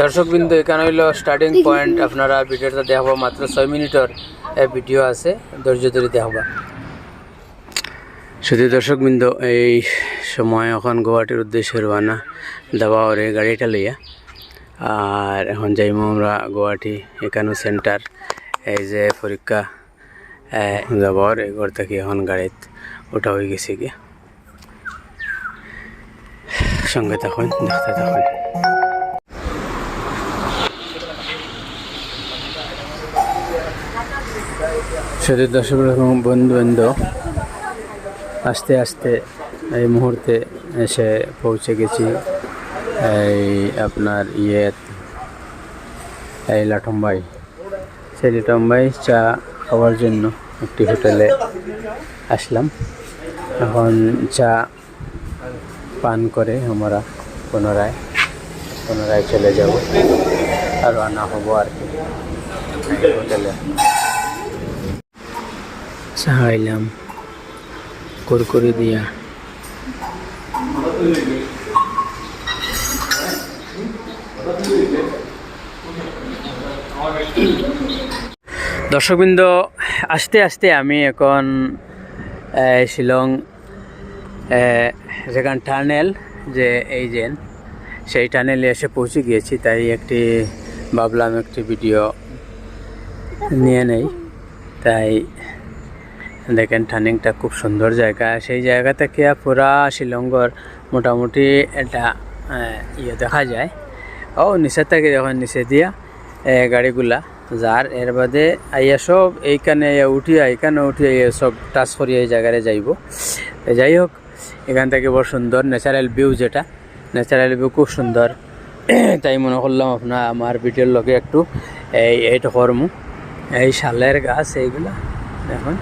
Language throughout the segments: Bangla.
দর্শকবৃন্দ, এখানে হইল স্টার্টিং পয়েন্ট আপনারা ভিডিওটা দেখাবো মাত্র ছয় মিনিটের। ভিডিও আছে, ধৈর্য ধরে দেখাবা। শুধু দর্শকবৃন্দ, এই সময় এখন গুয়াহাটির উদ্দেশ্যে রওনা। দেওয়া ওরে গাড়িটা লইয়া। আর এখন যাইমো আমরা গুয়াহাটি এখানেও সেন্টার এই যে পরীক্ষা যাবার এগর থেকে এখন গাড়িত ওটা হয়ে গেছে গিয়া। সঙ্গে তখন দেখতে তখন শুধু দর্শক বন্ধু বন্ধু আস্তে আস্তে এই মুহূর্তে এসে পৌঁছে গেছি এই আপনার ইয়ে এই লাঠম্বাই। সেই লাঠম্বাই চা খাওয়ার জন্য একটি হোটেলে আসলাম। এখন চা পান করে আমরা পুনরায় পুনরায় চলে যাব। আর রান্না হব আর কি। চা কুরকুরি দিয়া। দর্শকবৃন্দ, আস্তে আস্তে আমি এখন শিলং যেখান টানেল, যে এই যে, সেই টানেলে এসে পৌঁছে গিয়েছি। তাই একটি ভাবলাম একটি ভিডিও নিয়ে নেই। তাই দেখেন টার্নিংটা খুব সুন্দর জায়গা। সেই জায়গা থেকে পুরা শিলংগর মোটামুটি একটা ইয়ে দেখা যায়। ও, নিচের থেকে যখন নিচে দিয়া গাড়িগুলা যার, এর বাদে আইয়া সব এইখানে উঠিয়া এইখানে উঠিয়া সব টাচ করিয়া এই জায়গায় যাইব। যাই হোক, এখান থেকে বড় সুন্দর ন্যাচারাল ভিউ যেটা। ন্যাচারাল ভিউ খুব সুন্দর। তাই মনে করলাম আপনার, আমার ভিডিওর লগে একটু, এই, এইটা করমু। এই শালের গাছ এইগুলা, দেখুন,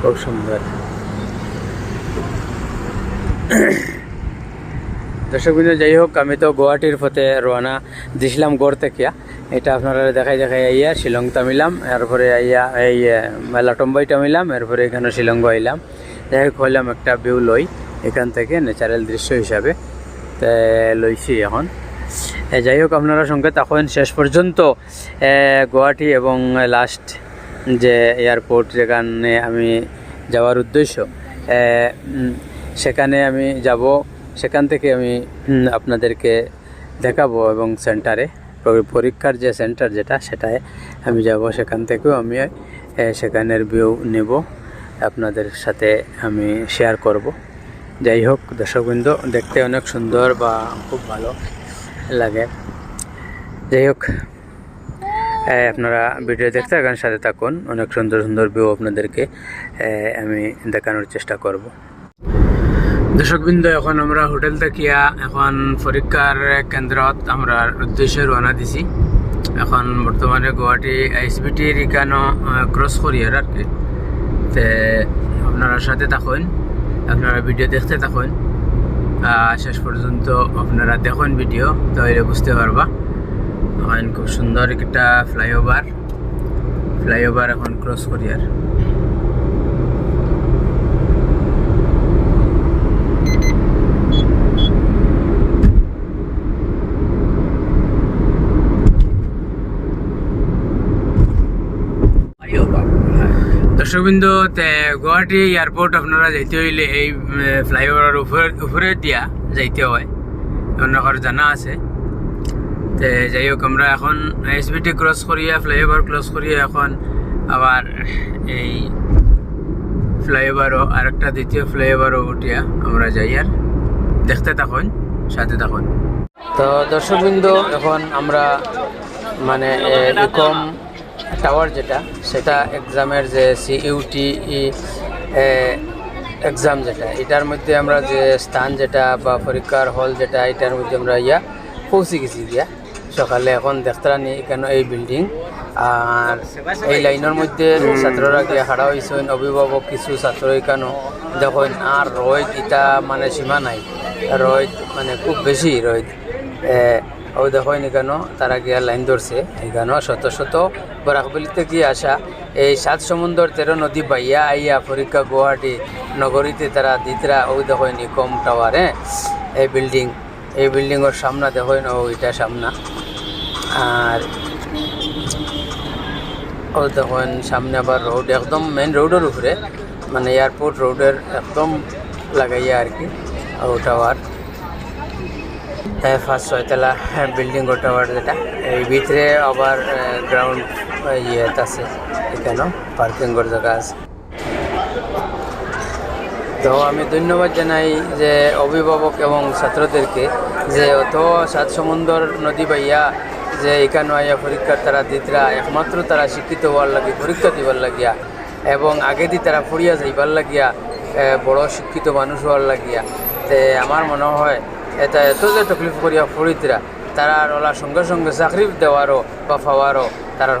খুব সুন্দর। দর্শকবৃন্দ যাই হোক, আমি তো গুয়াহাটির পথে রওনা দিছিলাম গড় থেকে। এটা আপনারা দেখাই দেখাই আইয়া শিলং তামিলাম এরপরে আইয়া এই লাটম্বাই টামিলাম এরপরে এখানে শিলং আইলাম। যাই হোক, হইলাম একটা ভিউ লই, এখান থেকে ন্যাচারাল দৃশ্য হিসাবে লইছি এখন। যাই হোক, আপনারা সঙ্গে তখন শেষ পর্যন্ত গুয়াহাটি এবং লাস্ট যে এয়ারপোর্ট যেখানে আমি যাওয়ার উদ্দেশ্য সেখানে আমি যাব। সেখান থেকে আমি আপনাদেরকে দেখাবো এবং সেন্টারে পরীক্ষার যে সেন্টার যেটা, সেটায় আমি যাব। সেখান থেকেও আমি সেখানের ভিউ নেব। আপনাদের সাথে আমি শেয়ার করব। যাই হোক, দর্শকবৃন্দ, দেখতে অনেক সুন্দর বা খুব ভালো। লাগে। যাই হোক আপনারা ভিডিও দেখতে থাকুন, সাথে থাকুন। অনেক সুন্দর সুন্দর ভিউ আপনাদেরকে আমি দেখানোর চেষ্টা করব। দর্শকবৃন্দ, এখন আমরা হোটেল থাকিয়া এখন পরীক্ষার কেন্দ্রত আমরা উদ্দেশ্যে রওনা দিছি। এখন বর্তমানে গুয়াহাটি আইসবিটির এখানো ক্রস করি আর কি। তে, আপনারা সাথে থাকুন, আপনারা ভিডিও দেখতে থাকুন। শেষ পর্যন্ত আপনারা দেখুন ভিডিও তাহলে বুঝতে পারবা। এখন খুব সুন্দর একটা ফ্লাইওভার ফ্লাইওভার এখন ক্রস করি আর দর্শকবৃন্দ গুয়াহাটি এয়ারপোর্ট আপনারা যাইতে হইলে এই ফ্লাইওভারের উপরে উপরে দিয়া যাইতে হয় অন্যকার জানা আছে তে যাই হোক আমরা এখন এসবিটি ক্রস করিয়া ফ্লাইওভার ক্রস করিয়া এখন আবার এই ফ্লাইওভারও আরেকটা দ্বিতীয় ফ্লাইওভারও উঠিয়া আমরা যাই আর দেখতে থাকুন সাথে থাকুন তো দর্শকবৃন্দ এখন আমরা মানে এরকম টাওয়ার যেটা, সেটা এক্সামের যে সিইউটি এক্সাম যেটা, এটার মধ্যে আমরা যে স্থান যেটা বা পরীক্ষার হল যেটা, এটার মধ্যে আমরা ইয়া পৌঁছে গেছি দিয়া সকালে এখন দেখতারানি এখানে এই বিল্ডিং আর এই লাইনের মধ্যে ছাত্ররা গিয়ে হারা হয়েছেন অভিভাবক কিছু ছাত্র এখানেও দেখুন, আর রোদ এটা মানে সীমা নাই রোদ মানে খুব বেশি রোদ ও দেখুন এখানেও তারা গিয়া লাইন ধরছে। এখানেও শত শত বরাকবলিতে গিয়ে আসা এই সাত সমুন্দর তেরো নদী বাইয়া আইয়া পরীক্ষা গুয়াহাটি নগরীতে তারা দিতরা ও দেখুন কম টাওয়ার হ্যাঁ? এই বিল্ডিং, এই বিল্ডিংয়ের সামনা দেখেন ও এটা সামনা। আর ও দেখেন সামনে আবার রোড একদম মেন রোডের উপরে। মানে এয়ারপোর্ট রোডের একদম লাগাইয়া আর কি ও টাওয়ার ফার্স্ট ছয়তলা বিল্ডিং ও টাওয়ার যেটা। এই ভিতরে আবার গ্রাউন্ড ইয়ে আছে, এখানেও পার্কিংয়ের জায়গা আছে। তো আমি ধন্যবাদ জানাই যে অভিভাবক এবং ছাত্রদেরকে যে অত সাত সমুন্দর নদী বাইয়া যে এখানে আইয়া পরীক্ষার তারা দিতরা, একমাত্র তারা শিক্ষিত হওয়ার লাগে, পরীক্ষা দিবার লাগিয়া, এবং আগে দি তারা পড়িয়া যাইবার লাগিয়া বড় শিক্ষিত মানুষ হওয়ার লাগিয়া, তে আমার মনে হয় এটা এত যে তকলিফ করিয়া ফুরিতরা তারা ওলা সঙ্গে সঙ্গে চাকরি দেওয়ারও বা পাওয়ারও তারা